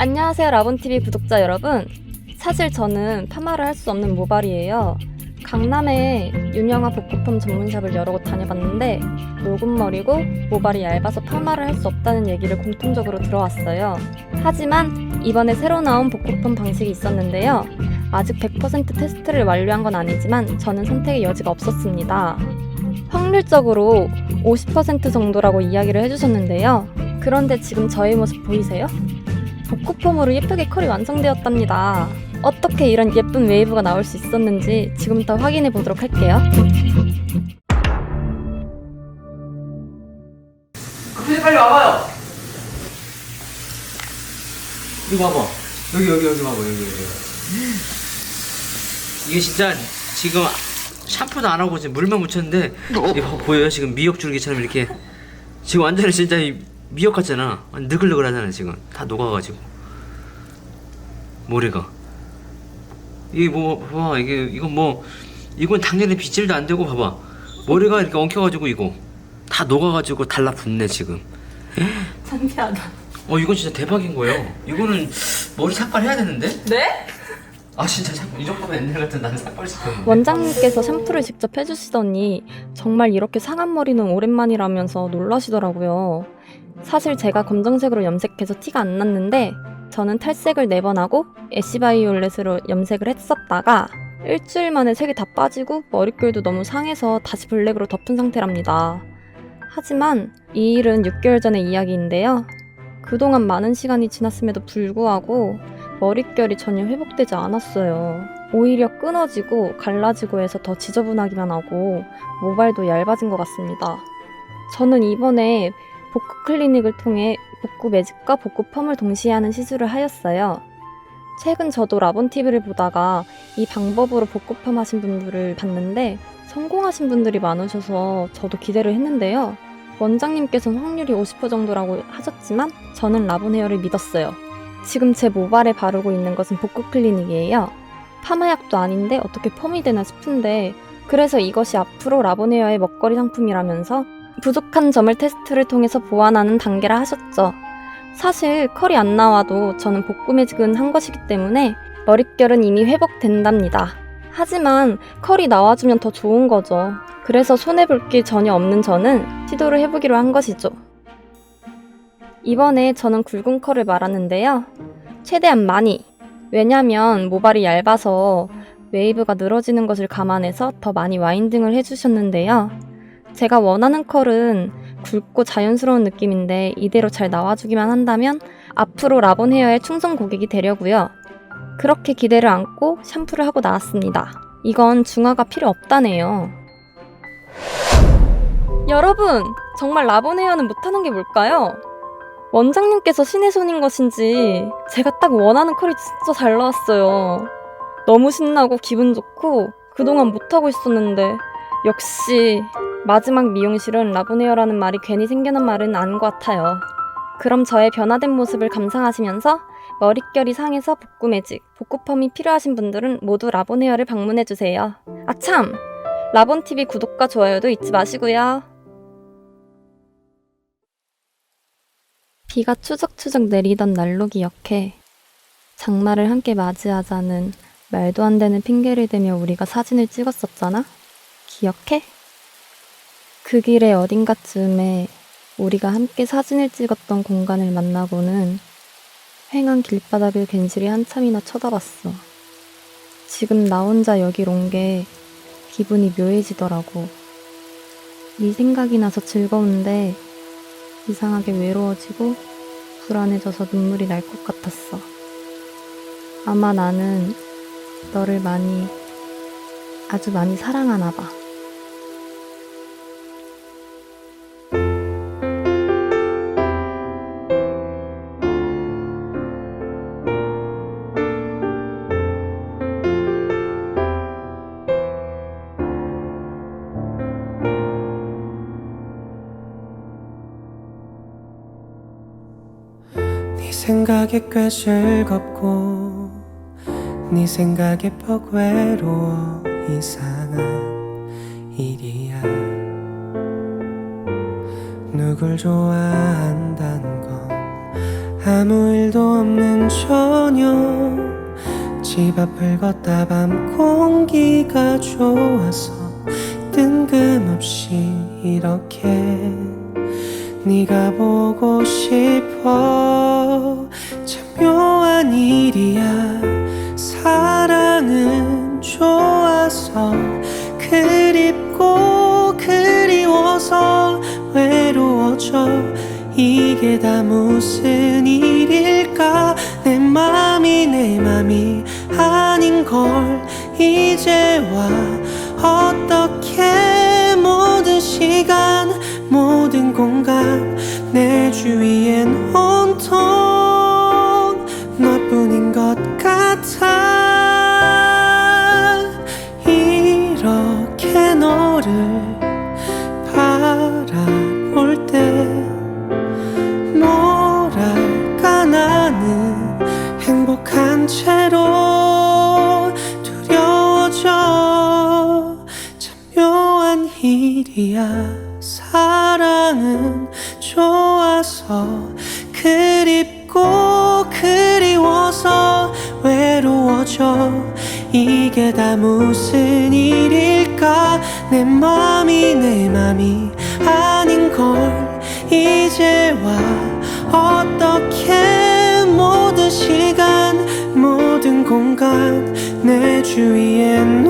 안녕하세요 라본TV 구독자 여러분. 사실 저는 파마를 할 수 없는 모발이에요. 강남에 유명한 복고펌 전문샵을 여러 곳 다녀봤는데 녹은 머리고 모발이 얇아서 파마를 할 수 없다는 얘기를 공통적으로 들어왔어요. 하지만 이번에 새로 나온 복고펌 방식이 있었는데요. 아직 100% 테스트를 완료한 건 아니지만 저는 선택의 여지가 없었습니다. 확률적으로 50% 정도라고 이야기를 해주셨는데요. 그런데 지금 저의 모습 보이세요? 복고펌으로 예쁘게 컬이 완성되었답니다. 어떻게 이런 예쁜 웨이브가 나올 수 있었는지 지금부터 확인해 보도록 할게요. 근데 빨리 와봐요. 이거 봐봐. 여기 여기 여기 봐봐 여기 여기. 이게 진짜 지금 샴푸도 안 하고 지금 물만 묻혔는데 이거 보여요? 지금 미역 줄기처럼 이렇게 지금 완전히 진짜 이 미역 같잖아. 느글느글하잖아 지금 다 녹아가지고 머리가 이게 뭐 봐봐 이게 이건 뭐 이건 당연히 빗질도 안 되고 봐봐 머리가 이렇게 엉켜가지고 이거 다 녹아가지고 달라붙네 지금. 창피하다. 어 이건 진짜 대박인 거예요. 이거는 머리 삭발 해야 되는데? 네? 아 진짜 삭발 이 정도면 옛날 같은 나는 삭발 시켰는데. 원장님께서 샴푸를 직접 해주시더니 정말 이렇게 상한 머리는 오랜만이라면서 놀라시더라고요. 사실 제가 검정색으로 염색해서 티가 안 났는데 저는 탈색을 네번 하고 애쉬바이올렛으로 염색을 했었다가 일주일 만에 색이 다 빠지고 머릿결도 너무 상해서 다시 블랙으로 덮은 상태랍니다. 하지만 이 일은 6개월 전의 이야기인데요. 그동안 많은 시간이 지났음에도 불구하고 머릿결이 전혀 회복되지 않았어요. 오히려 끊어지고 갈라지고 해서 더 지저분하기만 하고 모발도 얇아진 것 같습니다. 저는 이번에 복구 클리닉을 통해 복구 매직과 복구 펌을 동시에 하는 시술을 하였어요. 최근 저도 라본 TV를 보다가 이 방법으로 복구 펌 하신 분들을 봤는데 성공하신 분들이 많으셔서 저도 기대를 했는데요. 원장님께서는 확률이 50% 정도라고 하셨지만 저는 라본 헤어를 믿었어요. 지금 제 모발에 바르고 있는 것은 복구 클리닉이에요. 파마약도 아닌데 어떻게 펌이 되나 싶은데 그래서 이것이 앞으로 라보네어의 먹거리 상품이라면서 부족한 점을 테스트를 통해서 보완하는 단계라 하셨죠. 사실 컬이 안 나와도 저는 복구 매직은 한 것이기 때문에 머릿결은 이미 회복된답니다. 하지만 컬이 나와주면 더 좋은 거죠. 그래서 손해볼 게 전혀 없는 저는 시도를 해보기로 한 것이죠. 이번에 저는 굵은 컬을 말았는데요. 최대한 많이. 왜냐면 모발이 얇아서 웨이브가 늘어지는 것을 감안해서 더 많이 와인딩을 해주셨는데요. 제가 원하는 컬은 굵고 자연스러운 느낌인데 이대로 잘 나와주기만 한다면 앞으로 라본 헤어의 충성 고객이 되려고요. 그렇게 기대를 안고 샴푸를 하고 나왔습니다. 이건 중화가 필요 없다네요. 여러분, 정말 라본 헤어는 못하는 게 뭘까요? 원장님께서 신의 손인 것인지 제가 딱 원하는 컬이 진짜 잘 나왔어요. 너무 신나고 기분 좋고 그동안 못하고 있었는데 역시 마지막 미용실은 라보네어라는 말이 괜히 생겨난 말은 아닌 것 같아요. 그럼 저의 변화된 모습을 감상하시면서 머릿결이 상해서 복구 매직, 복구 펌이 필요하신 분들은 모두 라보네어를 방문해주세요. 아참! 라본TV 구독과 좋아요도 잊지 마시고요. 비가 추적추적 내리던 날로 기억해. 장마를 함께 맞이하자는 말도 안 되는 핑계를 대며 우리가 사진을 찍었었잖아? 기억해? 그 길의 어딘가쯤에 우리가 함께 사진을 찍었던 공간을 만나고는 휑한 길바닥을 괜시리 한참이나 쳐다봤어. 지금 나 혼자 여길 온 게 기분이 묘해지더라고. 네 생각이 나서 즐거운데 이상하게 외로워지고 불안해져서 눈물이 날 것 같았어. 아마 나는 너를 많이, 아주 많이 사랑하나 봐. 생각에 꽤 즐겁고 네 생각에 퍽 외로워 이상한 일이야. 누굴 좋아한다는 건 아무 일도 없는 저녁. 집 앞을 걷다 밤 공기가 좋아서 뜬금없이 이렇게 네가 보고 싶어. 참 묘한 일이야. 사랑은 좋아서 그립고 그리워서 외로워져. 이게 다 무슨 일일까? 내 맘이 내 맘이 아닌 걸 이제와 어떻게 공간 내 주위엔 온통 너뿐인 것 같아. 이렇게 너를 바라볼 때 뭐랄까 나는 행복한 채로 두려워져. 참 묘한 일이야 좋아서 그립고 그리워서 외로워져. 이게 다 무슨 일일까? 내 맘이 내 맘이 아닌 걸 이제 와 어떻게? 모든 시간 모든 공간 내 주위엔